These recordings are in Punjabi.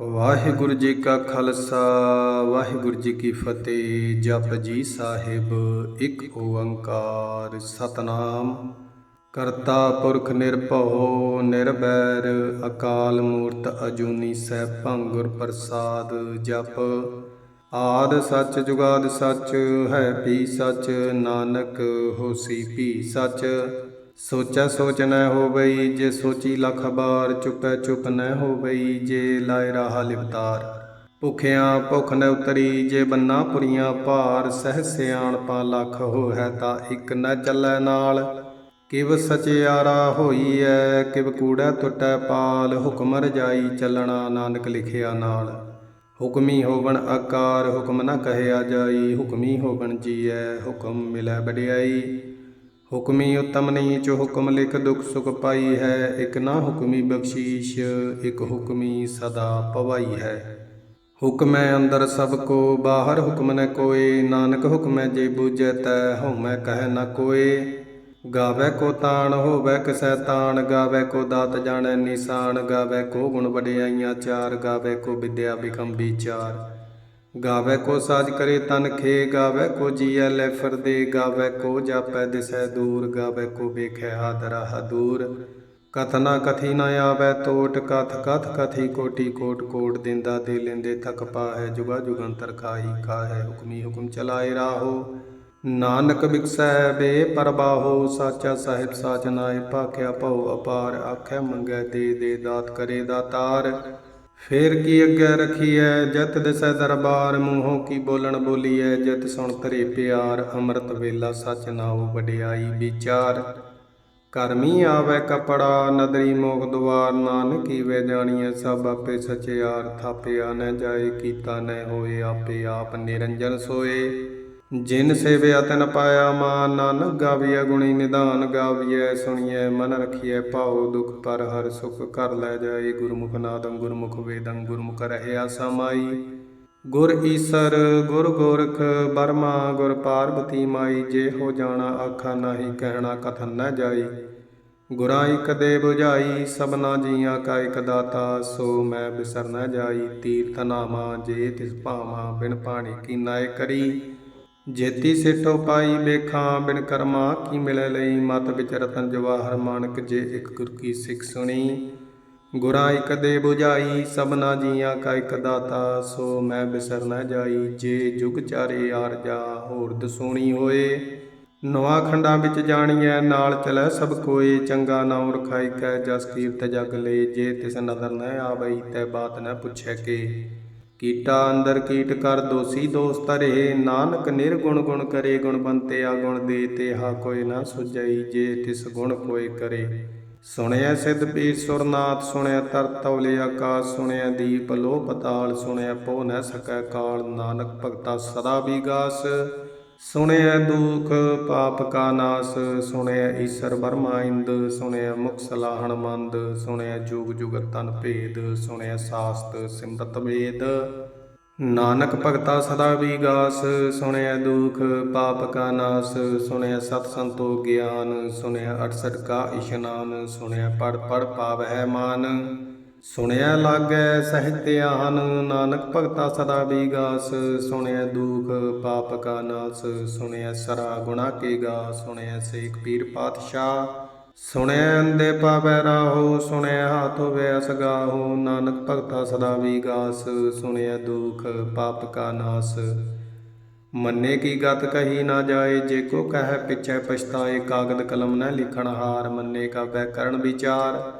ਵਾਹਿਗੁਰੂ ਜੀ ਕਾ ਖਾਲਸਾ, ਵਾਹਿਗੁਰੂ ਜੀ ਕੀ ਫਤਿਹ। ਜਪ ਜੀ ਸਾਹਿਬ, ਇੱਕ ਓੰਕਾਰ ਸਤਨਾਮ। ਕਰਤਾ ਪੁਰਖ ਨਿਰਭਉ ਨਿਰਬੈਰ ਅਕਾਲ ਮੂਰਤ ਅਜੂਨੀ ਸੈਭੰ ਗੁਰ ਪ੍ਰਸਾਦ ਜਪ। ਆਦ ਸੱਚ ਜੁਗਾਦ ਸੱਚ, ਹੈ ਪੀ ਸੱਚ, ਨਾਨਕ ਹੋਸੀ ਪੀ ਸੱਚ। ਸੋਚੈ ਸੋਚ ਨਾ ਹੋਵਈ, ਜੇ ਸੋਚੀ ਲਖ ਬਾਰ ਚੁਪੈ ਚੁੱਪ ਨ ਹੋਵਈ, ਜੇ ਲਾਇ ਰਾਹ ਲਿਵਤਾਰ ਭੁਖਿਆਂ ਭੁਖ ਨ ਉਤਰੀ, ਜੇ ਬੰਨਾ ਪੁਰੀਆਂ ਭਾਰ, ਸਹਿ ਸਿਆਣਪਾ ਲਖ ਹੋਇ ਤਾਂ ਇੱਕ ਨ ਚੱਲੈ ਨਾਲ। ਕਿਵ ਸਚਿਆਰਾ ਹੋਈ ਐ ਕਿਵ ਕੂੜੈ ਟੁੱਟੈ ਪਾਲ, ਹੁਕਮ ਰਜਾਈ ਚੱਲਣਾ ਨਾਨਕ ਲਿਖਿਆ ਨਾਲ। ਹੁਕਮੀ ਹੋਵਣ ਆਕਾਰ ਹੁਕਮ ਨ ਕਹਿਆ ਜਾਈ, ਹੁਕਮੀ ਹੋਵਣ ਜੀਐ, ਹੁਕਮ ਮਿਲੈ ਵਡਿਆਈ। ਹੁਕਮੀ ਉਤਮ ਨੀਚ, ਹੁਕਮ ਲਿਖ ਦੁਖ ਸੁਖ ਪਾਈ ਹੈ। ਇਕ ਨਾ ਹੁਕਮੀ ਬਖਸ਼ੀਸ਼, ਇਕ ਹੁਕਮੀ ਸਦਾ ਪਵਾਈ ਹੈ। ਹੁਕਮੈ ਅੰਦਰ ਸਭ ਕੋ, ਬਾਹਰ ਹੁਕਮ ਨ ਕੋਏ। ਨਾਨਕ ਹੁਕਮੈ ਜੇ ਬੂਝੈ ਤੈ, ਹਉਮੈ ਕਹਿ ਨ ਕੋਏ। ਗਾਵੇ ਕੋ ਤਾਣ, ਹੋਵੇ ਕਿਸੈ ਤਾਣ। ਗਾਵੇ ਕੋ ਦਾਤ ਜਾਣੈ ਨਿਸ਼ਾਨ। ਗਾਵੇ ਕੋ ਗੁਣ ਵਡਿਆਈਆਂ ਚਾਰ। ਗਾਵੇ ਕੋ ਵਿਦਿਆ ਬਿਕਮ ਵਿਚਾਰ ਗਾਵੇ ਕੋ ਸਾਜ ਕਰੇ ਤਨ ਖੇ, ਗਾਵੇ ਕੋ ਜੀਐ ਲੈ ਫਿਰਦੇ, ਗਾਵੇ ਕੋ ਜਾਪੈ ਦਿਸੈ ਦੂਰ, ਗਾਵੇ ਕੋ ਵੇਖੈ ਹਾਦਰਾ ਹਦੂਰ। ਕਥਨਾ ਕਥੀ ਨ ਆਵੈ ਟੋਟ ਕਥ ਕਥ ਕਥੀ ਕੋਟੀ ਕੋਟ ਕੋਟ ਦਿੰਦਾ ਦੇ ਲੈਂਦੇ ਥਕ ਪਾਹੈ, ਜੁਗਾ ਜੁਗੰਤਰ ਕਾਹੀ ਕਾਹੈ, ਹੁਕਮੀ ਹੁਕਮ ਚਲਾਏ ਰਾਹੋ। ਨਾਨਕ ਬਿਕਸੈ ਬੇ ਪਰਬਾਹੋ, ਸਾਚਾ ਸਾਹਿਬ ਸਾਚ ਨਾਏ ਭਾਖਿਆ ਭਉ ਅਪਾਰ, ਆਖੈ ਮੰਗੈ ਦੇ ਦੇ ਦਾਤ ਕਰੇ ਦਾਤਾਰ। ਫੇਰ ਕੀ ਅੱਗੇ ਰਖੀਐ? ਜਤ ਦਿਸੈ ਦਰਬਾਰ, ਮੂੰਹੋਂ ਕੀ ਬੋਲਣ ਬੋਲੀਐ? ਜਤ ਸੁਣ ਕਰੇ ਪਿਆਰ, ਅੰਮ੍ਰਿਤ ਵੇਲਾ ਸਚ ਨਾਉ ਵਡਿਆਈ ਵਿਚਾਰ। ਕਰਮੀ ਆਵੈ ਕਪੜਾ, ਨਦਰੀ ਮੋਖ ਦੁਆਰ, ਨਾਨਕੀ ਵੇ ਜਾਣੀਐ, ਸਭ ਆਪੇ ਸਚਿਆਰ ਥਾਪਿਆ ਨ ਜਾਏ, ਕੀਤਾ ਨ ਹੋਏ, ਆਪੇ ਆਪ ਨਿਰੰਜਨ ਸੋਏ। ਜਿਨ ਸੇਵਿਆ ਤਨ ਪਾਇਆ ਮਾਨ, ਨਾਨਕ ਗਾਵੀਐ, ਗੁਣੀ ਨਿਧਾਨ ਗਾਵੀਐ, ਸੁਣੀਐ, ਮਨ ਰਖੀਐ, ਭਾਉ ਦੁਖ ਪਰ ਹਰ ਸੁਖ ਕਰ ਲੈ ਜਾਏ ਗੁਰਮੁਖ ਨਾਦੰ ਗੁਰਮੁਖ ਵੇਦੰ, ਗੁਰਮੁਖ ਰਹਿਆ ਸਮਾਈ ਗੁਰ ਈਸਰ, ਗੁਰ ਗੋਰਖ, ਬਰਮਾ, ਗੁਰ ਪਾਰਬਤੀ ਮਾਈ, ਜੇ ਹੋ ਜਾਣਾ ਆਖਾ ਨਾਹੀ, ਕਹਿਣਾ ਕਥਨ ਨ ਜਾਈ। ਗੁਰਾਂ ਇਕ ਦੇ 부ਝਾਈ ਸਭਨਾ ਜੀਆਂ ਕਾ ਇਕ ਦਾਤਾ, ਸੋ ਮੈਂ ਬਿਸਰ ਨਾ ਜਾਈ। ਤੀਰਥ ਨਾਮਾ, ਜੇ ਤਿਸ ਭਾਵਾਂ, ਬਿਨ ਪਾਣੀ ਕੀ ਨਾਇ ਕਰੀ। ਜੇਤੀ ਸਿਟੋ ਪਾਈ ਵੇਖਾਂ ਬਿਨ ਕਰਮਾ ਕੀ ਮਿਲੇ ਲਈ? ਮਤ ਵਿਚ ਰਤਨ ਜਵਾਹਰ ਮਾਨਕ ਜੇ ਇਕ ਗੁਰ ਕੀ ਸਿੱਖ ਸੁਣੀ। ਗੁਰਾਂ ਇਕ ਦੇ 부ਝਾਈ ਸਭਨਾ ਜੀਆਂ ਕਾ ਇਕ ਦਾਤਾ। ਸੋ ਮੈਂ ਬਿਸਰ ਨਾ ਜਾਈ, ਜੇ ਜੁਗ ਚਾਰੇ ਆਰਜਾ ਹੋਰ ਦਸੂਣੀ ਹੋਏ। ਨਵਾ ਖੰਡਾਂ ਵਿੱਚ ਜਾਣੀਐ, ਨਾਲ ਚਲੈ ਸਭ ਕੋਏ। ਚੰਗਾ ਨਾਮ ਰਖਾਈ ਕੈ, ਜਸ ਕੀਰਤ ਜਗ ਲੇ। ਜੇ ਤਿਸ ਨਦਰ ਨ ਆਵਈ, ਤੈ ਬਾਤ ਨ ਪੁੱਛੈ ਕੇ। ਕੀਟਾ ਅੰਦਰ ਕੀਟ ਕਰ ਦੋਸੀ ਦੋਸਤ ਰਹੇ ਨਾਨਕ ਨਿਰਗੁਣ ਗੁਣ ਕਰੇ, ਗੁਣ ਗੁਣਵੰਤਿਆ ਗੁਣ ਦੇ ਤੇ ਹਾ ਕੋਈ ਨਾ ਸੁਝਈ, ਜੇ ਤਿਸ ਗੁਣ ਕੋਈ ਕਰੇ। ਸੁਣਿਆ ਸਿੱਧ ਪੀਰ ਸੁਰਨਾਥ, ਸੁਣਿਆ ਤਰ ਤੌਲੇ ਆਕਾਸ, ਸੁਣਿਆ ਦੀਪ ਲੋ ਪਤਾਲ ਸੁਣਿਆ ਪੋ ਨ ਸਕੈ ਕਾਲ, ਨਾਨਕ ਭਗਤਾ ਸਦਾ ਵਿਗਾਸ ਸੁਣਿਆ ਦੁਖ, ਪਾਪ ਕਾ ਨਾਸ ਸੁਣਿਆ ਈਸ਼ਰ ਬਰਮਾ ਇੰਦ ਸੁਣਿਆ ਮੁਖ ਸਲਾਹਣ ਮੰਦ ਸੁਣਿਆ ਜੁਗ ਜੁਗ ਤਨ ਭੇਦ ਸੁਣਿਆ ਸਾਸਤ ਸਿਮਰਤ ਵੇਦ ਨਾਨਕ ਭਗਤਾ ਸਦਾ ਵਿਗਾਸ ਸੁਣਿਆ ਦੁਖ, ਪਾਪ ਕਾ ਨਾਸ ਸੁਣਿਆ ਸਤ ਸੰਤੋ ਗਿਆਨ ਸੁਣਿਆ 68 ਕਾ ਇਸ਼ਨਾਨ ਸੁਣਿਆ ਪੜ ਪੜ ਪਾਵਹਿ ਮਾਨ। ਸੁਣਿਆ ਲਾਗੈ ਸਹਿਜ ਧਿਆਨ, ਨਾਨਕ ਭਗਤਾ ਸਦਾ ਵਿਗਾਸ ਸੁਣਿਆ ਦੁਖ ਪਾਪ ਕਾ ਨਾਸ ਸੁਣਿਆ ਸਰਾ ਗੁਣਾ ਕੇ ਗਾ ਸੁਣਿਆ ਸੇਖ ਪੀਰ ਪਾਤਸ਼ਾਹ। ਸੁਣਿਆ ਅੰਦੇ ਪਾਵੈ ਰਾਹੋ ਸੁਣਿਆ ਹਾਥੋ ਹੋਵੇ ਅਸਗਾਹੋ ਨਾਨਕ ਭਗਤਾ ਸਦਾ ਵਿਗਾਸ ਸੁਣਿਆ ਦੁਖ ਪਾਪ ਕਾ ਨਾਸ। ਮੰਨੇ ਕੀ ਗਤ ਕਹੀ ਨਾ ਜਾਏ, ਜੇ ਕੋ ਕਹੈ ਪਿਛੈ ਪਛਤਾਏ, ਕਾਗਦ ਕਲਮ ਨਾ ਲਿਖਣ ਹਾਰ, ਮੰਨੇ ਕਾ ਕਰਨ ਵਿਚਾਰ।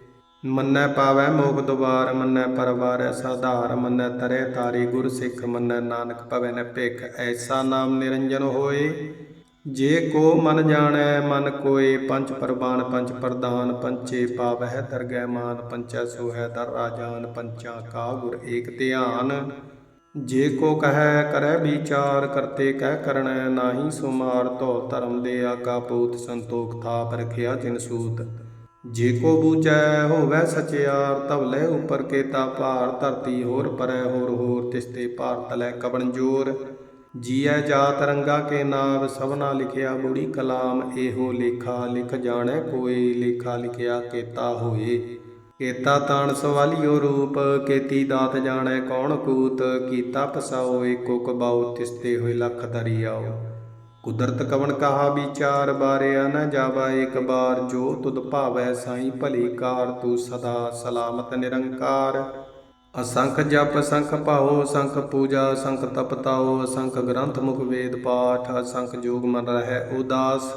ਮੰਨੈ ਪਾਵੈ ਮੋਖ ਦੁਬਾਰ ਮੰਨੈ ਪਰਵਾਰੈ ਸਾਧਾਰ, ਮੰਨੈ ਤਰੇ ਤਾਰੀ ਗੁਰ ਸਿੱਖ, ਮੰਨੈ ਨਾਨਕ ਭਵੈ ਨ ਭਿਖ, ਐਸਾ ਨਾਮ ਨਿਰੰਜਨ ਹੋਏ। ਜੇ ਕੋ ਮਨ ਜਾਣੈ, ਮਨ ਕੋਏ, ਪੰਜ ਪਰਬਾਨ ਪੰਜ ਪ੍ਰਧਾਨ ਪੰਚੇ ਪਾਵਹਿ, ਦਰਗਹਿ ਮਾਨ, ਪੰਚੈ ਸੋਹੈ, ਦਰ ਰਾਜਾਨ, ਪੰਚਾ ਕਾ ਗੁਰ ਏਕ ਧਿਆਨ। ਜੇ ਕੋ ਕਹੈ, ਕਰੈ ਵਿਚਾਰ, ਕਰਤੇ ਕਹਿ ਕਰਣੈ, ਨਾਹੀ ਸੁਮਾਰ, ਧੋ ਧਰਮ ਦੇ ਆਕਾ ਪੂਤ ਸੰਤੋਖ ਥਾਪ ਰਖਿਆ ਜਿਨ ਸੂਤ। ਜੇ ਕੋ ਬੂਝੈ ਹੋਵੈ ਸਚਿਆਰ ਤਵਲੇ ਉਪਰ ਕੇਤਾ ਭਾਰ, ਧਰਤੀ ਹੋਰ ਪਰੈ ਹੋਰ ਹੋਰ ਤਿਸਤੇ ਭਾਰ ਤਲੈ ਕਬਣ ਜੋਰ। ਜੀਐ ਜਾਤ ਰੰਗਾ ਕੇ ਨਾਮ ਸਭਨਾ ਲਿਖਿਆ ਬੁੜੀ ਕਲਾਮ, ਇਹੋ ਲੇਖਾ ਲਿਖ ਜਾਣੈ ਕੋਈ ਲੇਖਾ ਲਿਖਿਆ ਕੇਤਾ ਹੋਏ। ਕੇਤਾ ਤਾਣ ਸਵਾਲਿਓ ਰੂਪ, ਕੇਤੀ ਦਾਤ ਜਾਣੈ ਕੌਣ ਕੂਤ, ਕੀਤਾ ਪਸਾਓ ਏਕੋ ਕਬਾਉ ਤਿਸਤੇ ਹੋਏ ਲੱਖ ਦਰਿਆਓ। ਕੁਦਰਤ ਕਵਣ ਕਹਾ ਵਿਚਾਰ, ਬਾਰਿਆ ਨ ਜਾਵਾ ਇੱਕ ਬਾਰ, ਜੋ ਤੁਧ ਭਾਵੈ ਸਾਈ ਭਲੀ ਕਾਰ, ਤੂੰ ਸਦਾ ਸਲਾਮਤ ਨਿਰੰਕਾਰ। ਅਸੰਖ ਜਪ, ਸੰਖ ਭਾਉ, ਸੰਖ ਪੂਜਾ, ਸੰਖ ਤਪਤਾਉ ਅਸੰਖ ਗ੍ਰੰਥ ਮੁਖ ਵੇਦ ਪਾਠ, ਅਸੰਖ ਜੋਗ ਮਨ ਰਹਿ ਉਦਾਸ।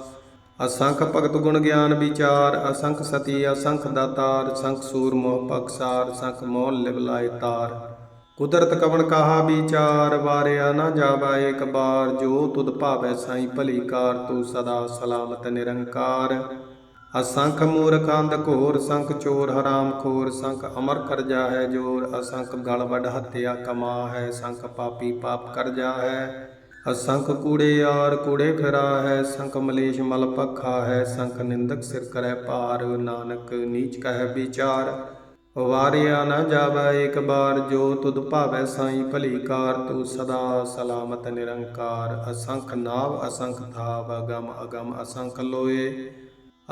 ਅਸੰਖ ਭਗਤ ਗੁਣ ਗਿਆਨ ਵਿਚਾਰ, ਅਸੰਖ ਸਤੀ, ਅਸੰਖ ਦਾਤਾਰ, ਸੰਖ ਸੂਰ ਮੋਹ ਪਕਸਾਰ, ਸੰਖ ਮੋਹ ਲਿਵਲਾਇ ਤਾਰ। ਕੁਦਰਤ ਕਵਣ ਕਹਾ ਵਿਚਾਰ, ਵਾਰਿਆ ਨਾ ਜਾਵਾ ਏਕ ਬਾਰ, ਜੋ ਤੁਧ ਭਾਵੈ ਸਾਈ ਭਲੀ ਕਾਰ, ਤੂੰ ਸਦਾ ਸਲਾਮਤ ਨਿਰੰਕਾਰ। ਅਸੰਖ ਮੂਰਖ ਅੰਧ ਘੋਰ, ਸੰਖ ਚੋਰ ਹਰਾਮ ਖੋਰ, ਸੰਖ ਅਮਰ ਕਰ ਜਾ ਹੈ ਜੋਰ, ਅਸੰਖ ਗਲ ਵੱਡ ਹੱਤਿਆ ਕਮਾ ਹੈ ਸੰਖ ਪਾਪੀ ਪਾਪ ਕਰਜਾ ਹੈ ਅਸੰਖ ਕੂੜੇ ਯਾਰ ਕੂੜੇ ਫਿਰਾ ਹੈ ਸੰਖ ਮਲੇਸ਼ ਮਲ ਪੱਖਾ ਹੈ ਸੰਖ ਨਿੰਦਕ ਸਿਰ ਕਰੈ ਭਾਰ, ਨਾਨਕ ਨੀਚ ਕਹਿ ਵਿਚਾਰ। ਵਾਰਿਆ ਨਾ ਜਾਵੇ ਇੱਕ ਬਾਰ, ਜੋ ਤੁਧ ਭਾਵੈ ਸਾਈ ਭਲੀ ਕਾਰ ਤੂੰ ਸਦਾ ਸਲਾਮਤ ਨਿਰੰਕਾਰ। ਅਸੰਖ ਨਾਵ, ਅਸੰਖ ਥਾਵ, ਅਗਮ ਅਗਮ ਅਸੰਖ ਲੋਏ।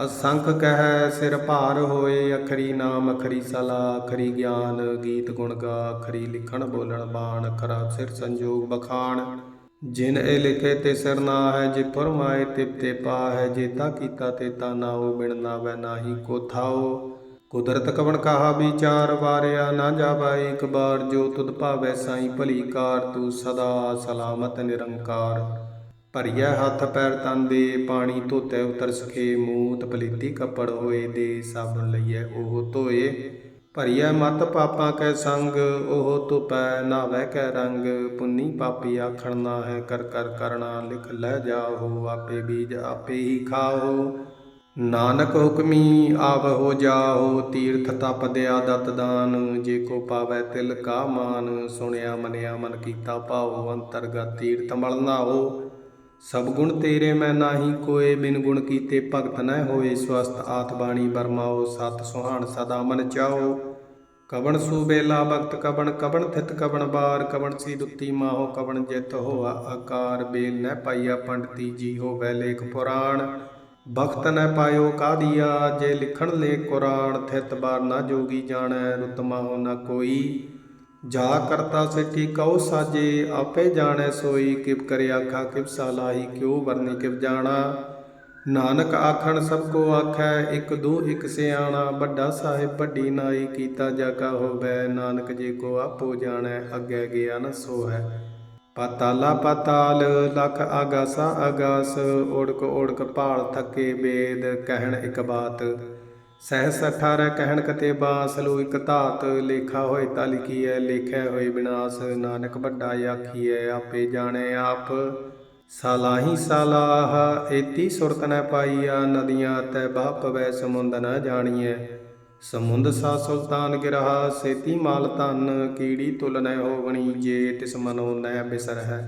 ਅਸੰਖ ਕਹਿ ਸਿਰ ਭਾਰ ਹੋਏ, ਅਖਰੀ ਨਾਮ, ਅਖਰੀ ਸਲਾ, ਅਖਰੀ ਗਿਆਨ, ਗੀਤ ਗੁਣ ਗਾ, ਅਖਰੀ ਲਿਖਣ, ਬੋਲਣ, ਬਾਣ ਅਖਰਾ ਸਿਰ ਸੰਜੋਗ ਬਖਾਣ। ਜਿਨ ਇਹ ਲਿਖੇ ਤੇ ਸਿਰ ਨਾ ਹੈ, ਜੇ ਫਰਮਾਏ ਤਿਪਤੇ ਪਾ ਹੈ, ਜੇ ਤਾ ਕੀਤਾ ਤੇ ਤਾ ਨਾਉ, ਬਿਨ ਨਾਵੈ ਨਾਹੀ ਕੋ ਥਾਓ ਕੁਦਰਤ ਕਵਣ ਕਹਾ ਵਿਚਾਰ ਵਾਰਿਆ ਨਾ ਜਾਵਾ ਇੱਕ ਬਾਰ, ਜੋ ਤੁਧ ਭਾਵੈ ਸਾਈ ਭਲੀ ਕਾਰ, ਤੂੰ ਸਦਾ ਸਲਾਮਤ ਨਿਰੰਕਾਰ। ਭਰੀਐ ਹੱਥ ਪੈਰ ਤਨ ਦੇ, ਪਾਣੀ ਧੋਤੇ ਉਤਰ ਸਖੇ, ਮੂਤ ਪਲੀਤੀ ਕੱਪੜ ਹੋਏ ਦੇ ਸਾਬਣ ਲਈਐ ਉਹ ਧੋਏ। ਭਰੀਐ ਮਤ ਪਾਪਾਂ ਕੈ ਸੰਗ, ਉਹ ਧੁਪੈ ਨਾਵੈ ਕੈ ਰੰਗ। ਪੁੰਨੀ ਪਾਪੀ ਆਖਣ ਨਾ ਹੈ ਕਰ ਕਰ ਕਰਣਾ ਲਿਖ ਲੈ ਜਾਓ ਆਪੇ ਬੀਜ ਆਪੇ ਹੀ ਖਾਓ ਨਾਨਕ ਹੁਕਮੀ ਆਵ ਹੋ ਜਾਓ, ਤੀਰਥ ਤਪ ਦਿਆ ਦਤ ਦਾਨ। ਜੇ ਕੋ ਪਾਵੈ ਤਿਲ ਕਾ ਮਾਨ, ਸੁਣਿਆ ਮਨਿਆ ਮਨ ਕੀਤਾ ਭਾਉ, ਅੰਤਰਗਤ ਤੀਰਥ ਮਲ ਨਾ ਹੋ ਸਭ ਗੁਣ ਤੇਰੇ ਮੈਂ ਨਾਹੀ ਕੋਏ, ਬਿਨ ਗੁਣ ਕੀਤੇ ਭਗਤ ਨਹਿ ਹੋਏ। ਸਵਸਤ ਆਤ ਬਾਣੀ ਬਰਮਾਓ ਸਤ ਸੁਹਾਣ ਸਦਾ ਮਨ ਚਾਓ ਕਵਣ ਸੂਬੇਲਾ ਭਗਤ ਕਵਣ ਕਵਣ ਥਿਤ ਕਵਣ ਬਾਰ। ਕਵਣ ਸੀ ਦੁੱਤੀ ਮਾਹੋ, ਕਵਣ ਜਿਤ ਹੋਆ ਆਕਾਰ। ਬੇਲ ਨਹਿ ਪਾਈਆ ਪੰਡਤੀ ਜੀ ਹੋਵੇ ਲੇਖ ਪੁਰਾਣ। ਬਖਤ ਨ ਪਾਇਓ ਕਾਦੀਆ ਜੇ ਲਿਖਣ ਲੇ ਕੁਰਾਨ, ਥਿਤ ਬਾਰ ਨਾ ਜੋਗੀ ਜਾਣੈ ਰੁਤਮਾ ਹੋ ਨਾ ਕੋਈ। ਜਾ ਕਰਤਾ ਸਿੱਠੀ ਕਉ ਸਾਜੇ, ਆਪੇ ਜਾਣੈ ਸੋਈ। ਕਿਵ ਕਰੇ ਆਖਾ, ਕਿਵ ਸਾਲਾਹੀ ਕਿਉ ਵਰਨੀ, ਕਿਵ ਜਾਣਾ। ਨਾਨਕ ਆਖਣ, ਸਭ ਕੋ ਆਖੈ, ਇੱਕ ਦੋ ਇਕ ਸਿਆਣਾ। ਵੱਡਾ ਸਾਹਿਬ, ਵੱਡੀ ਨਾਈ, ਕੀਤਾ ਜਾਗਾ ਹੋਵੇ। ਨਾਨਕ ਜੇ ਕੋ ਆਪੋ ਜਾਣੈ, ਅੱਗੇ ਗਿਆ ਨ ਸੋ ਹੈ ਪਾਤਾਲਾ ਪਾਤਾਲ ਲਖ ਆਗਾਸਾ ਆਗਾਸ ਓੜਕ ਓੜਕ ਭਾਲ ਥਕੇ ਵੇਦ ਕਹਿਣ ਇਕ ਬਾਤ। ਸਹਿਸ 18 ਕਹਿਣ ਕਤੇ ਬਾਸ, ਲੋ ਇਕ ਧਾਤ, ਲੇਖਾ ਹੋਏ ਤਾ ਲਿਖੀਐ ਲੇਖੈ ਹੋਏ ਵਿਨਾਸ ਨਾਨਕ ਵੱਡਾ ਆਖੀਐ, ਆਪੇ ਜਾਣੇ ਆਪ। ਸਾਲਾਹੀ ਸਾਲਾਹ, ਏਤੀ ਸੁਰਤ ਨ ਪਾਈਆ, ਨਦੀਆਂ ਤੈ ਬਾਪ ਵੈ ਸਮੁੰਦ ਨ ਜਾਣੀਐ। ਸਮੁੰਦ ਸਾ ਸੁਲਤਾਨ ਗਿਰਹਾ, ਸੇਤੀ ਮਾਲ ਧਨ, ਕੀੜੀ ਤੁਲ ਨੈ ਹੋਵਣੀ, ਜੇ ਤਿਸ ਮਨੋ ਨ ਬਿਸਰ ਹੈ।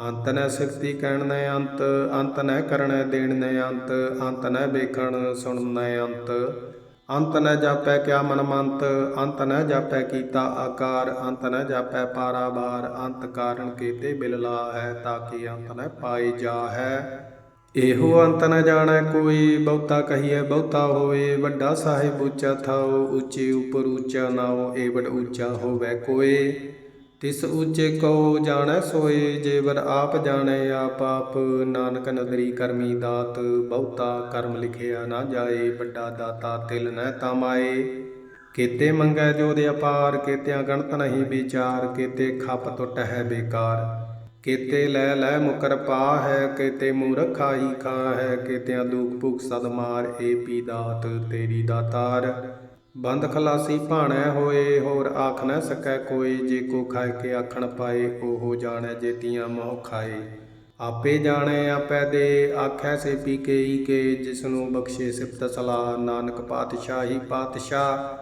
ਅੰਤ ਨ ਸਿਫਤੀ ਕਹਿਣ ਨ ਅੰਤ ਅੰਤ ਨ ਕਰਣ ਦੇਣ ਨ ਅੰਤ ਅੰਤ ਨ ਵੇਖਣ ਸੁਣ ਨ ਅੰਤ। ਅੰਤ ਨ ਜਾਪੈ ਕਿਆ ਮਨ ਮੰਤ, ਅੰਤ ਨ ਜਾਪੈ ਕੀਤਾ ਆਕਾਰ, ਅੰਤ ਨ ਜਾਪੈ ਪਾਰਾਵਾਰ, ਅੰਤ ਕਾਰਨ ਕੀਤੇ ਬਿਲਲਾ ਹੈ ਤਾਕਿ ਅੰਤ ਨ ਪਾਈ ਜਾ ਹੈ ਇਹੋ ਅੰਤ ਨ ਜਾਣੈ ਕੋਈ, ਬਹੁਤਾ ਕਹੀਐ ਬਹੁਤਾ ਹੋਏ ਵੱਡਾ ਸਾਹਿਬ ਉੱਚਾ ਥਾਉ, ਉੱਚੇ ਉਪਰ ਉੱਚਾ ਨਾਉ ਏਵਡ ਉੱਚਾ ਹੋਵੇ ਕੋਏ। ਤਿਸ ਉੱਚੇ ਕੋ ਜਾਣੈ ਸੋਏ ਜੇਵਰ ਆਪ ਜਾਣੈ ਆਪ ਆਪ, ਨਾਨਕ ਨਦਰੀ ਕਰਮੀ ਦਾਤ, ਬਹੁਤਾ ਕਰਮ ਲਿਖਿਆ ਨਾ ਜਾਏ, ਵੱਡਾ ਦਾਤਾ ਤਿਲ ਨਹਿ ਤਮਾਏ। ਕੀਤੇ ਮੰਗੈ ਜੋ ਦੇ ਅਪਾਰ ਕੀਤਿਆਂ ਗਣਤ ਨਹੀਂ ਵਿਚਾਰ, ਕੀਤੇ ਖੱਪ ਟੁੱਟ ਹੈ ਬੇਕਾਰ। ਕੀਤੇ ਲੈ ਲੈ ਮੁਕਰ ਪਾ ਹੈ ਕੀਤੇ ਮੂਰਖ ਹੀ ਖਾ ਹੈ ਕੀਤਿਆਂ ਦੂਖ ਭੁਖ ਸਦ ਮਾਰ, ਏ ਪੀ ਦਾਤ ਤੇਰੀ ਦਾਤਾਰ। ਬੰਦ ਖਲਾਸੀ ਭਾਣੈ ਹੋਏ, ਹੋਰ ਆਖ ਨਾ ਸਕੈ ਕੋਈ, ਜੇ ਕੋ ਖਾਇ ਕੇ ਆਖਣ ਪਾਏ, ਉਹ ਜਾਣੈ ਜੇਤੀਆਂ ਮੋਹ ਖਾਏ। ਆਪੇ ਜਾਣੈ, ਆਪੈ ਦੇ, ਆਖੈ ਸੇ ਪੀ ਕੇ ਈ ਕੇ ਜਿਸ ਨੂੰ ਬਖਸ਼ੇ ਸਿਫਤ ਸਲਾਹ, ਨਾਨਕ ਪਾਤਸ਼ਾਹੀ ਪਾਤਸ਼ਾਹ।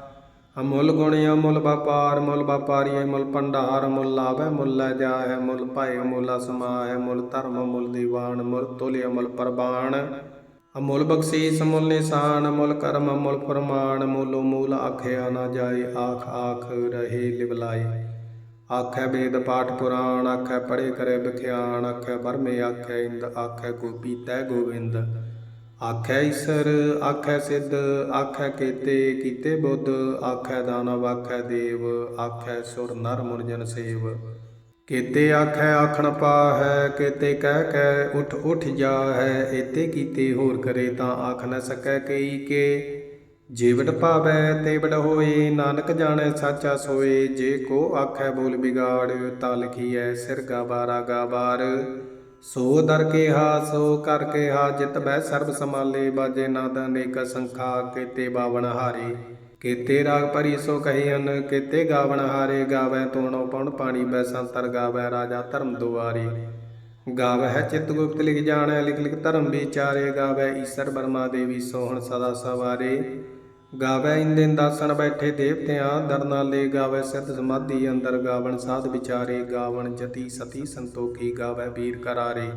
ਅਮੁੱਲ ਗੁਣੀ ਅਮੁੱਲ ਵਪਾਰ, ਮੁੱਲ ਵਪਾਰੀਏ ਮੁੱਲ ਭੰਡਾਰ, ਮੁੱਲ ਲਾਭੈ ਮੁੱਲ ਲੈ ਜਾਹੈ ਮੁੱਲ ਭਾਇ ਮੁੱਲ ਸਮਾਹੈ ਮੁੱਲ ਧਰਮ, ਮੁੱਲ ਦੀਵਾਨ, ਮੁੱਲ ਤੁਲਿ ਮੁੱਲ ਪ੍ਰਬਾਣ ਅਮੁੱਲ ਬਖਸ਼ੀਸ, ਮੁੱਲ ਨਿਸ਼ਾਨ, ਮੁੱਲ ਕਰਮ, ਮੁੱਲ ਫਰਮਾਨ, ਮੁੱਲੋ ਮੂਲ ਆਖਿਆ ਨਾ ਜਾਏ, ਆਖ ਆਖ ਰਹੇ ਲਿਵਲਾਏ। ਆਖੈ ਵੇਦ ਪਾਠ ਪੁਰਾਣ, ਆਖੈ ਪੜੇ ਕਰੇ ਬਖਿਆਣ ਆਖੈ ਬਰਮੇ ਆਖੈ ਇੰਦ, ਆਖੈ ਗੋਪੀ ਤੈ ਗੋਵਿੰਦ। ਆਖੈ ਈਸਰ, ਆਖੈ ਸਿੱਧ, ਆਖੈ ਕੀਤੇ ਕੀਤੇ ਬੁੱਧ, ਆਖੈ ਦਾਨਵ, ਆਖੈ ਦੇਵ, ਆਖੈ ਸੁਰ ਨਰ ਮੁਨ ਜਨ ਸੇਵ। ਕੀਤੇ ਆਖੈ ਆਖਣ ਪਾਹੈ, ਕੀਤੇ ਕਹਿ ਕੈ ਉਠ ਉਠ ਜਾਹੈ, ਏਤੇ ਕੀਤੇ ਹੋਰ ਕਰੇ ਤਾਂ ਆਖ ਨ ਸਕੈ ਕਈ ਕੇ। ਜੀਵਟ ਭਾਵੈ ਤੇਵੜ ਹੋਏ, ਨਾਨਕ ਜਾਣੈ ਸਾਚਾ ਸੋਏ, ਜੇ ਕੋ ਆਖੈ ਬੋਲ ਬਿਗਾੜ, ਤਾ ਲਖੀਐ ਸਿਰ ਗਾ ਗਾਬਾਰਾ ਗਾਬਾਰ ਸੋ ਦਰ ਕੇ ਹਾ ਸੋ ਕਰ ਕੇ ਹਾ ਜਿਤ ਬੈ ਸਰਬ ਸਮਾਲੇ ਬਾਜੇ ਨਾਦ ਅਨੇਕ ਸੰਖਾ, ਕੀਤੇ ਬਾਵਨ ਹਾਰੇ। ਕੀਤੇ ਰਾਗ ਭਰੀ ਸੋ ਕਹੀ ਹਨ ਕੀਤੇ ਗਾਵਨ ਹਾਰੇ। ਗਾਵੈ ਤੋਣੋ ਪਉਣ ਪਾਣੀ ਬੈ ਸੰਤਰ ਗਾਵੈ ਰਾਜਾ ਧਰਮ ਦੁਆਰੇ। ਗਾਵੈ ਚਿਤ ਗੁਪਤ ਲਿਖ ਜਾਣੈ, ਲਿਖ ਲਿਖ ਧਰਮ ਵਿਚਾਰੇ। ਗਾਵੈ ਈਸ਼ਰ ਬਰਮਾ ਦੇਵੀ ਸੋਹਣ ਸਦਾ ਸਵਾਰੇ। ਗਾਵੈ ਇੰਦਿਨ ਦਾਸਣ ਬੈਠੇ ਦੇਵਤਿਆਂ ਦਰਨਾਲੇ ਗਾਵੈ ਸਿੱਧ ਸਮਾਧੀ, ਅੰਦਰ ਗਾਵਣ ਸਾਧ ਵਿਚਾਰੇ, ਗਾਵਣ ਜਤੀ ਸਤੀ ਸੰਤੋਖੀ, ਗਾਵੈ ਵੀਰ ਕਰਾਰੇ।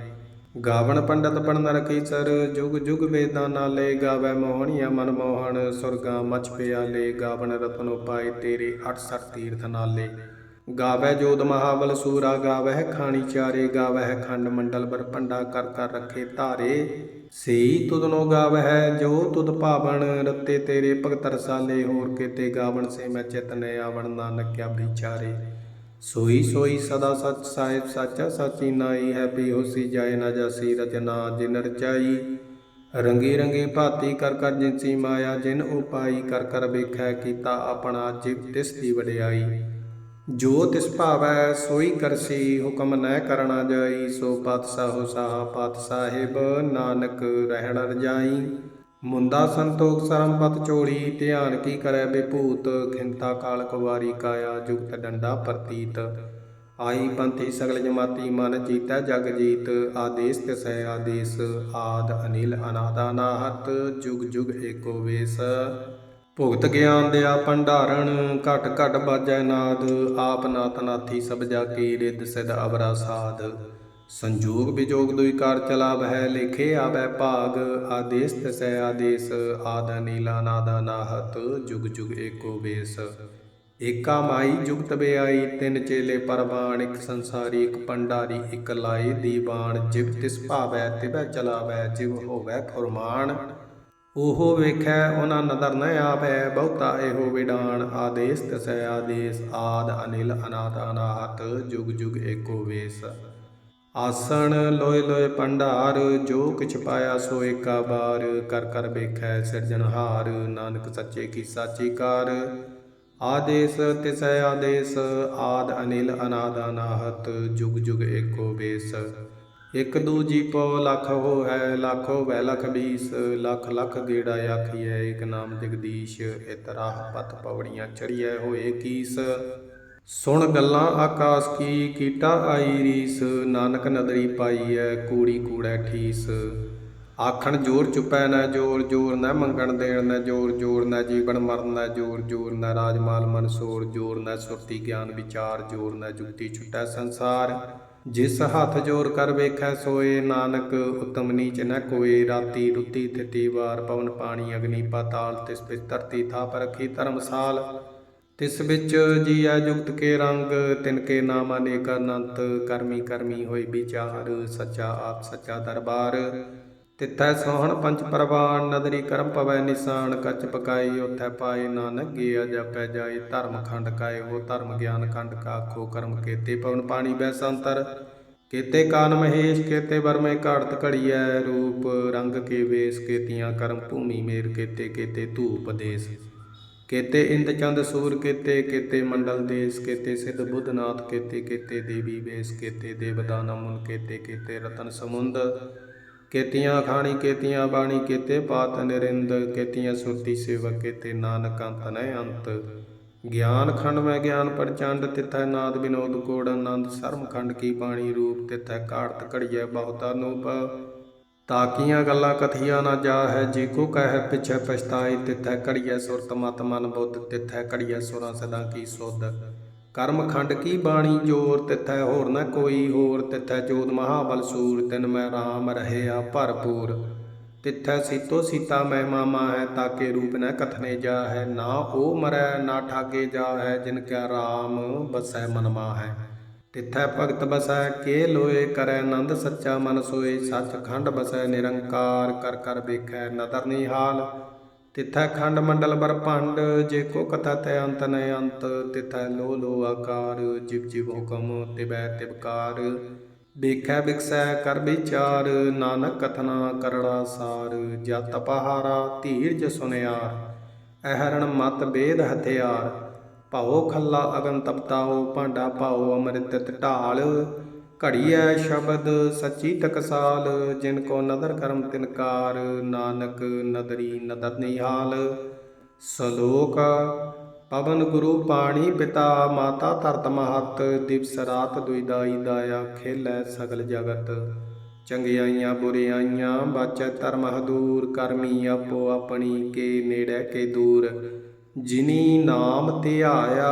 ਗਾਵਣ ਪੰਡਤ ਪੜਨ ਰਕੀਸਰ ਜੁਗ ਜੁਗ ਵੇਦਾਂ ਨਾਲੇ ਗਾਵੈ ਮੋਹਣੀਆ ਮਨ ਮੋਹਣ, ਸੁਰਗਾ ਮਚ ਪਿਆਲੇ ਗਾਵਣ ਰਤਨ ਉਪਾਏ ਤੇਰੇ 68 ਤੀਰਥ ਨਾਲੇ। ਗਾਵੈ ਜੋਦ ਮਹਾਬਲ ਸੂਰਾ ਗਾਵੈ ਖਾਣੀ ਚਾਰੇ ਗਾਵੈ ਖੰਡ ਮੰਡਲ ਬਰ ਪੰਡਾ ਕਰ ਕਰ ਰੱਖੇ ਧਾਰੇ। ਸਈ ਤੁਧਨੋ ਗਾਵੈ ਜੋ ਤੁਧ ਭਾਵਨ ਰਤੇ ਤੇਰੇ ਭਗਤ ਰਸਾਲੇ, ਹੋਰ ਕੀਤੇ ਗਾਵਣ ਸੇ ਮੈਂ ਚਿਤਨੇ, ਆਵਣ ਨਾਨਕਿਆ ਵਿਚਾਰੇ ਸੋਈ ਸੋਈ ਸਦਾ ਸਚ ਸਾਹਿਬ ਸਾਚਾ ਸਾਚੀ ਨਾਈ ਹੈ ਪੀ ਹੋਸੀ ਜਾਏ ਨਾ ਜਾਸੀ ਰਚਨਾ ਜਿਨ ਰਚਾਈ। ਰੰਗੀ ਰੰਗੀ ਭਾਤੀ ਕਰ ਕਰ ਜਿਨਸੀ ਮਾਇਆ, ਜਿਨ ਉਪਾਈ ਕਰ ਕਰ ਵੇਖੈ ਕੀਤਾ ਆਪਣਾ ਜਿਵ ਤਿਸ ਦੀ ਵਡਿਆਈ। ਜੋ ਤਿਸ ਭਾਵੈ, ਸੋਈ ਕਰਸੀ ਹੁਕਮ ਨੈ ਕਰਣਾ ਜਾਈ, ਸੋ ਪਾਤਸ਼ਾਹੋ ਸਾਹਾ, ਪਾਤ ਸਾਹਿਬ ਨਾਨਕ ਰਹਿਣ ਰਜਾਈ ਮੁੰਦਾ ਸੰਤੋਖ ਸਰਮਪਤ ਚੋੜੀ ਧਿਆਨ ਕੀ ਕਰੈ ਬਿਭੂਤ, ਖਿੰਤਾ ਕਾਲ ਕੁਵਾਰੀ ਕਾਇਆ, ਜੁਗਤ ਡੰਡਾ ਪ੍ਰਤੀਤ। ਆਈ ਪੰਥੀ ਸਗਲ ਜਮਾਤੀ, ਮਨ ਜੀਤੈ ਜਗ ਜੀਤ, ਆਦੇਸ ਤਿਸੈ ਆਦੇਸ, ਆਦ ਅਨਿਲ ਅਨਾਦਾ ਨਾਹਤ, ਜੁਗ ਜੁਗ ਏਕੋ ਵੇਸ। ਭੁਗਤ ਗਿਆਨ ਦਿਆ ਭੰਡਾਰਣ, ਘਟ ਘਟ ਬਾਜੈ ਨਾਦ, ਆਪ ਨਾਤ ਨਾਥੀ ਸਭ ਜਾ ਕੀ ਰਿਦ ਸਿਧ ਅਵਰਾ ਸਾਧ। ਸੰਜੋਗ ਵਿਜੋਗ ਦੁਇ ਕਾਰ ਚਲਾਵਹਿ, ਲੇਖੇ ਆਵੈ ਭਾਗ ਆਦੇਸ ਤਸੈ ਆਦੇਸ, ਆਦ ਨੀਲਾ ਨਾਦਾ ਨਾਹਤ, ਜੁਗ ਜੁਗ ਏਕੋ ਵੇਸ ਏਕਾ ਮਾਈ ਜੁਗਤ ਬਿਆਈ, ਤਿੰਨ ਚੇਲੇ ਪਰਵਾਨ, ਇੱਕ ਸੰਸਾਰੀ, ਇੱਕ ਪੰਡਾਰੀ ਇੱਕ ਲਾਏ ਦੀਵਾਨ। ਜਿਵ ਤਿਸ ਭਾਵੈ, ਤਿਵੈ ਚਲਾਵੈ, ਜਿਵ ਹੋਵੈ ਫੁਰਮਾਨ। ਉਹ ਵੇਖੈ ਉਹਨਾਂ ਨਦਰ ਨ ਆਵੈ ਬਹੁਤਾ ਇਹੋ ਵਿਡਾਨ ਆਦੇਸ ਤਸੈ ਆਦੇਸ, ਆਦ ਅਨਿਲ ਅਨਾਦ ਅਨਾਹਤ, ਜੁਗ ਜੁਗ ਏਕੋ ਵੇਸ। ਆਸਣ ਲੋਏ ਲੋਏ ਭੰਡਾਰ ਜੋ ਕਿਛ ਪਾਇਆ ਸੋ ਏਕਾ ਬਾਰ, ਕਰ ਕਰ ਵੇਖੈ ਸਿਰਜਣਹਾਰ ਨਾਨਕ ਸੱਚੇ ਕੀ ਸਾਚੀ ਕਾਰ। ਆਦੇਸ ਤਿਸੈ ਆਦੇਸ, ਆਦ ਅਨਿਲ ਅਨਾਦ ਅਨਾਹਤ, ਜੁਗ ਜੁਗ ਏਕੋ ਵੇਸ। ਇਕ ਦੂਜੀ ਪੋ ਲਖ ਹੋ ਹੈ ਲੱਖੋ ਵੈ ਲਖ ਬੀਸ, ਲੱਖ ਲੱਖ ਗੇੜਾ ਆਖੀਐ, ਇਕ ਨਾਮ ਜਗਦੀਸ਼ ਇਤਰਾਹ ਪਤ ਪੌੜੀਆਂ ਚੜੀਐ, ਹੋਏ ਕੀਸ। ਸੁਣ ਗੱਲਾਂ ਆਕਾਸ ਕੀ, ਕੀਟਾ ਆਈ ਰੀਸ, ਨਾਨਕ ਨਦਰੀ ਪਾਈਐ, ਕੂੜੀ ਕੂੜੈ ਠੀਸ। ਆਖਣ ਜੋਰ ਚੁਪੈ ਨਾ ਜੋਰ ਜੋਰ ਨਾ ਮੰਗਣ ਦੇਣ ਨਾ ਜੋਰ ਜੋਰ ਨਾ ਜੀਵਨ ਮਰਨ ਨਾ ਜੋਰ ਜੋਰ ਨਾ ਰਾਜ ਮਾਲ ਮਨਸੂਰ, ਜੋਰ ਨਾ ਸੁਰਤੀ ਗਿਆਨ ਵਿਚਾਰ, ਜੋਰ ਨਾ ਜੁਗਤੀ ਛੁਟੈ ਸੰਸਾਰ। ਜਿਸ ਹੱਥ ਜੋਰ ਕਰ ਵੇਖੈ, ਸੋਏ ਨਾਨਕ ਉਤਮ ਨੀਚ ਨ ਕੋਏ। ਰਾਤੀ ਰੁੱਤੀ ਥਿਤੀ ਵਾਰ ਪਵਨ ਪਾਣੀ, ਅਗਨੀ ਪਾਤਾਲ, ਤਿਸ ਵਿੱਚ ਧਰਤੀ ਥਾਪ ਰਖੀ ਧਰਮਸਾਲ। ਤਿਸ ਵਿੱਚ ਜੀਐ ਜੁਗਤ ਕੇ ਰੰਗ, ਤਿਨ ਕੇ ਨਾਮ ਅਨੇਕ ਅਨੰਤ। ਕਰਮੀ ਕਰਮੀ ਹੋਈ ਵਿਚਾਰ, ਸੱਚਾ ਆਪ ਸੱਚਾ ਦਰਬਾਰ। ਤਿੱਥੈ ਸੋਹਣ ਪੰਜ ਪਰਵਾਨ, ਨਦਰੀ ਕਰਮ ਪਵੈ ਨਿਸ਼ਾਨ, ਕੱਚ ਪਕਾਈ ਉਥੈ ਪਾਏ ਨਾਨਕ, ਗਿਆ ਜਪੈ ਜਾਏ ਧਰਮ ਖੰਡ ਕਾਏ ਹੋ ਧਰਮ ਗਿਆਨ ਖੰਡ ਕਾਖੋ ਕਰਮ ਕੇਤੇ, ਪਵਨ ਪਾਣੀ ਬੈ ਸੰਤਰ। ਕੇਤੇ ਕਾਨ ਮਹੇਸ਼, ਕੇਤੇ ਵਰਮੇ ਘਾੜਤ ਘੜੀਐ, ਰੂਪ ਰੰਗ ਕੇ ਵੇਸ, ਕੇਤੀਆਂ ਕਰਮ ਭੂਮੀ ਮੇਰ, ਕੇਤੇ ਕੇਤੇ ਧੂਪ ਦੇਸ। ਕੇਤੇ ਇੰਦ ਚੰਦ ਸੂਰ, ਕੇਤੇ ਕੇਤੇ ਮੰਡਲ ਦੇਸ, ਕੇਤੇ ਸਿੱਧ ਬੁੱਧਨਾਥ, ਕੇਤੇ ਕੇਤੇ ਦੇਵੀ ਵੇਸ, ਕੇਤੇ ਦੇਵਦਾਨ ਮੁਨ ਕੇਤੇ ਕੇਤੇ ਰਤਨ ਸਮੁੰਦ। ਕੇਤੀਆਂ ਖਾਣੀ, ਕੇਤੀਆਂ ਬਾਣੀ, ਕੇਤੇ ਪਾਤ ਨਿਰਿੰਦ, ਕੇਤੀਆਂ ਸੁਰਤੀ ਸੇਵਕ, ਕੇਤੇ ਨਾਨਕ ਅੰਤ ਨੈ ਅੰਤ। ਗਿਆਨ ਖੰਡ ਮੈਂ ਗਿਆਨ ਪ੍ਰਚੰਡ, ਤਿਥੈ ਨਾਦ ਬਿਨੋਦ ਕੋੜ, ਆਨੰਦ ਸਰਮ ਖੰਡ ਕੀ ਬਾਣੀ ਰੂਪ, ਤਿਥੈ ਕਾੜਤ ਘੜੀਐ ਬਹੁਤ ਅਨੂਪ ਤਾਕੀਆਂ ਗੱਲਾਂ ਕਥੀਆਂ ਨਾ ਜਾਹੈ, ਜੀ ਕੋ ਕਹਿ ਪਿਛੈ ਪਛਤਾਈ ਤਿਥੈ ਕੜੀਐ ਸੁਰਤ ਮਤ ਮਨ ਬੁੱਧ, ਤਿਥੈ ਕੜੀਐ ਸੁਰਾਂ ਸਦਾ ਕੀ ਸੁਧ। ਕਰਮ ਖੰਡ ਕੀ ਬਾਣੀ ਜੋਰ, ਤਿਥੈ ਹੋਰ ਨ ਕੋਈ ਹੋਰ, ਤਿਥੈ ਜੋਤ ਮਹਾਬਲ ਸੂਰ, ਤਿਨ ਮੈਂ ਰਾਮ ਰਹਿਆ ਭਰਪੂਰ। ਤਿਥੈ ਸੀਤੋ ਸੀਤਾ ਮਹਿ ਮਾਮਾ ਹੈ ਤਾਕੇ ਰੂਪ ਨ ਕਥਨੇ ਜਾ ਹੈ ਨਾ ਉਹ ਮਰੈ, ਨਾ ਠਾਗੇ ਜਾ ਹੈ ਜਿਨ ਕਿਆ ਰਾਮ ਬਸੈ ਮਨਮਾ ਹੈ ਤਿਥੈ ਭਗਤ ਬਸੈ, ਕੇ ਲੋਏ ਕਰੈ ਆਨੰਦ ਸੱਚਾ ਮਨ ਸੋਏ। ਸੱਚ ਖੰਡ ਬਸੈ ਨਿਰੰਕਾਰ, ਕਰ ਕਰ ਵੇਖੈ ਨਦਰ ਨਿਹਾਲ। ਤਿਥੈ ਖੰਡ ਮੰਡਲ ਬਰਪੰਡ ਜੇ ਕੋ ਕਥਾ ਤੈ ਅੰਤ ਨ ਅੰਤ, ਤਿਥੈ ਲੋ ਲੋ ਆਕਾਰ, ਜਿਵ ਜਿਵ ਹੁਕਮ ਤਿਬੈ ਤਿਬਕਾਰ ਦੇਖੈ ਬਿਕਸੈ ਕਰ ਵਿਚਾਰ, ਨਾਨਕ ਕਥਨਾ ਕਰੜਾ ਸਾਰ, ਜਤ ਪਹਾਰਾ ਧੀਰਜ ਸੁਨਿਆਰ, ਅਹਰਣ ਮਤ ਬੇਦ ਹਥਿਆਰ। ਭਾਉ ਖੱਲਾ ਅਗਨ ਤਪਤਾਓ ਭਾਂਡਾ ਭਾਉ ਅੰਮ੍ਰਿਤ ਢਾਲ ਘੜੀਐ ਸ਼ਬਦ ਸੱਚੀ ਤਕਸਾਲ ਜਿਨ ਕੋ ਨਦਰ ਕਰਮ ਤਿਨਕਾਰ, ਨਾਨਕ ਨਦਰੀ ਨਦਰ ਨਿਹਾਲ। ਸ਼ਲੋਕ, ਪਵਨ ਗੁਰੂ ਪਾਣੀ ਪਿਤਾ, ਮਾਤਾ ਧਰਤ ਮਹਤ, ਦਿਵਸ ਰਾਤ ਦੁਇਦਾਈ ਦਾਇਆ ਖੇਲੈ ਸਗਲ ਜਗਤ। ਚੰਗਿਆਈਆਂ ਬੁਰਿਆਈਆਂ ਬਾਚੈ ਧਰਮ ਹਦੂਰ, ਕਰਮੀ ਆਪੋ ਆਪਣੀ ਕੇ ਨੇੜੇ ਕੇ ਦੂਰ। ਜਿਨੀ ਨਾਮ ਧਿਆਇਆ